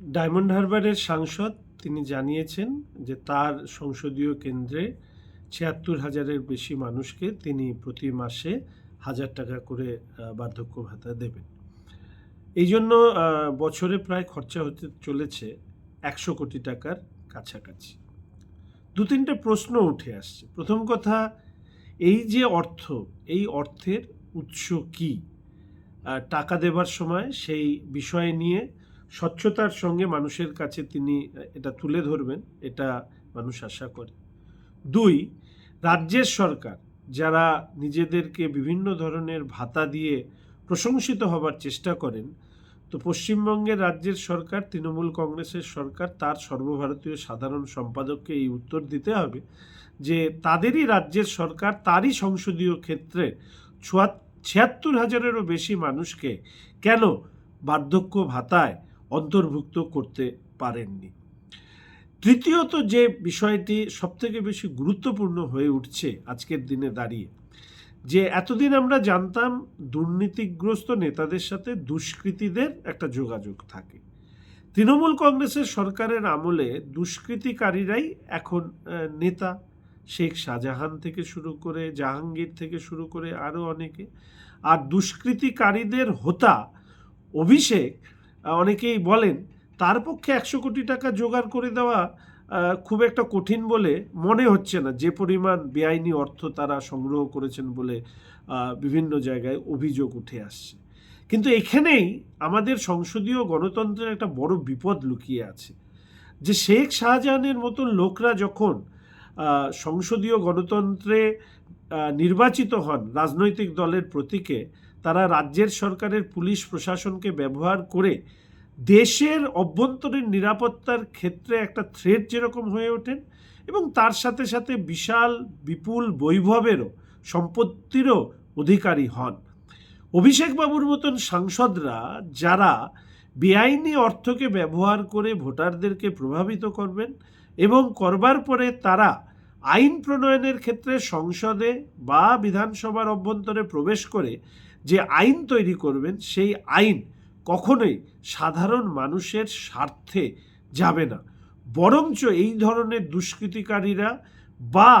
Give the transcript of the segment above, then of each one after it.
Diamond হারবারের সাংসদ তিনি জানিয়েছেন যে তার সংসদীয় কেন্দ্রে ছিয়াত্তর হাজারের বেশি মানুষকে তিনি প্রতি মাসে হাজার টাকা করে বার্ধক্য ভাতা দেবেন। এই জন্য বছরে প্রায় খরচা হতে চলেছে একশো কোটি টাকার কাছাকাছি। দু তিনটে প্রশ্ন উঠে আসছে। প্রথম কথা, এই যে অর্থ, এই অর্থের উৎস কি? টাকা দেবার সময় সেই বিষয় নিয়ে স্বচ্ছতার সঙ্গে মানুষের কাছে তিনি এটা তুলে ধরবেন, এটা মানুষ আশা করে। দুই, রাজ্যের সরকার যারা নিজেদেরকে বিভিন্ন ধরনের ভাতা দিয়ে প্রশংসিত হবার চেষ্টা করেন, তো পশ্চিমবঙ্গের রাজ্যের সরকার, তৃণমূল কংগ্রেসের সরকার, তার সর্বভারতীয় সাধারণ সম্পাদককে এই উত্তর দিতে হবে যে তাদেরই রাজ্যের সরকার তারই সংসদীয় ক্ষেত্রে ছিয়াত্তর হাজারেরও বেশি মানুষকে কেন বার্ধক্য ভাতায় অন্তর্ভুক্ত করতে পারেননি। তৃতীয়ত যে বিষয়টি সবথেকে বেশি গুরুত্বপূর্ণ হয়ে উঠছে আজকের দিনে দাঁড়িয়ে, যে এতদিন আমরা জানতাম দুর্নীতিগ্রস্ত নেতাদের সাথে দুষ্কৃতীদের একটা যোগাযোগ থাকে। তৃণমূল কংগ্রেসের সরকারের আমলে দুষ্কৃতিকারীরাই এখন নেতা। শেখ শাহজাহান থেকে শুরু করে জাহাঙ্গীর থেকে শুরু করে আরও অনেকে। আর দুষ্কৃতিকারীদের হোতা অভিষেক অনেকেই বলেন, তার পক্ষে একশো কোটি টাকা জোগাড় করে দেওয়া খুব একটা কঠিন বলে মনে হচ্ছে না। যে পরিমাণ বেআইনি অর্থ তারা সংগ্রহ করেছেন বলে বিভিন্ন জায়গায় অভিযোগ উঠে আসছে। কিন্তু এখানেই আমাদের সংসদীয় গণতন্ত্রের একটা বড় বিপদ লুকিয়ে আছে। যে শেখ শাহজাহানের মতন লোকরা যখন সংসদীয় গণতন্ত্রে নির্বাচিত হন রাজনৈতিক দলের প্রতীকে তারা রাজ্যের সরকারের পুলিশ প্রশাসনকে ব্যবহার করে দেশের অভ্যন্তরীণ নিরাপত্তার ক্ষেত্রে একটা থ্রেট যেরকম হয়ে ওঠেন এবং তার সাথে সাথে বিশাল, বিপুল বৈভবেরও, সম্পত্তিরও অধিকারী হন। অভিষেকবাবুর মতন সাংসদরা যারা বেআইনি অর্থকে ব্যবহার করে ভোটারদেরকে প্রভাবিত করবেন এবং করবার পরে তারা আইন প্রণয়নের ক্ষেত্রে সংসদে বা বিধানসভার অভ্যন্তরে প্রবেশ করে যে আইন তৈরি করবেন, সেই আইন কখনোই সাধারণ মানুষের স্বার্থে যাবে না। বরঞ্চ এই ধরনের দুষ্কৃতিকারীরা বা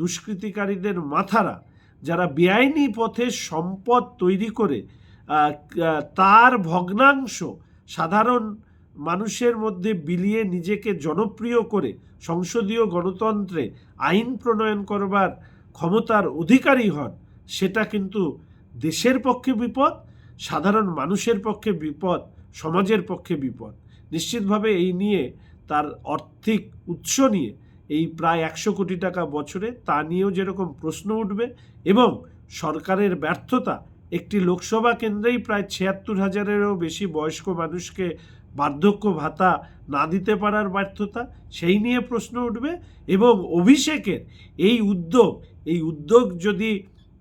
দুষ্কৃতিকারীদের মাথারা যারা বেআইনি পথে সম্পদ তৈরি করে তার ভগ্নাংশ সাধারণ মানুষের মধ্যে বিলিয়ে নিজেকে জনপ্রিয় করে সংসদীয় গণতন্ত্রে আইন প্রণয়ন করবার ক্ষমতার অধিকারী হন, সেটা কিন্তু দেশের পক্ষে বিপদ, সাধারণ মানুষের পক্ষে বিপদ, সমাজের পক্ষে বিপদ। নিশ্চিতভাবে এই নিয়ে তার আর্থিক উৎস নিয়ে এই প্রায় একশো কোটি টাকা বছরে তা নিয়েও যেরকম প্রশ্ন উঠবে এবং সরকারের ব্যর্থতা একটি লোকসভা কেন্দ্রেই প্রায় ছিয়াত্তর হাজারেরও বেশি বয়স্ক মানুষকে বার্ধক্য ভাতা না দিতে পারার ব্যর্থতা, সেই নিয়ে প্রশ্ন উঠবে এবং অভিষেকের এই উদ্যোগ এই উদ্যোগ যদি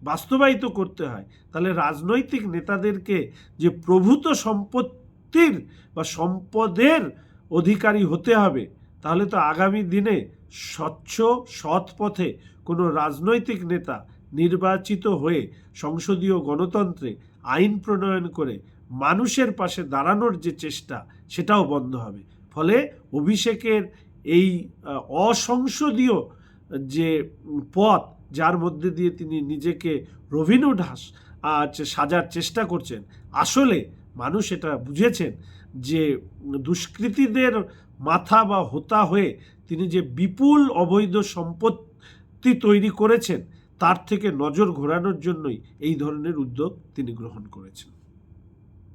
বাস্তবায়িত করতে হয়। তাহলে রাজনৈতিক নেতাদেরকে যে প্রভূত সম্পত্তির বা সম্পদের অধিকারী হতে হবে, তাহলে তো আগামী দিনে স্বচ্ছ, সৎ পথে কোনো রাজনৈতিক নেতা নির্বাচিত হয়ে সংসদীয় গণতন্ত্রে আইন প্রণয়ন করে মানুষের পাশে দাঁড়ানোর যে চেষ্টা, সেটাও বন্ধ হবে। ফলে অভিষেকের এই অসংসদীয় যে পথ যার মধ্যে দিয়ে তিনি নিজেকে হাস আহ, সাজার চেষ্টা করছেন আসলে মানুষ এটা বুঝেছেন যে দুষ্কৃতীদের মাথা বা হোতা হয়ে তিনি যে বিপুল অবৈধ সম্পত্তি তৈরি করেছেন তার থেকে নজর ঘোরানোর জন্যই এই ধরনের উদ্যোগ তিনি গ্রহণ করেছেন।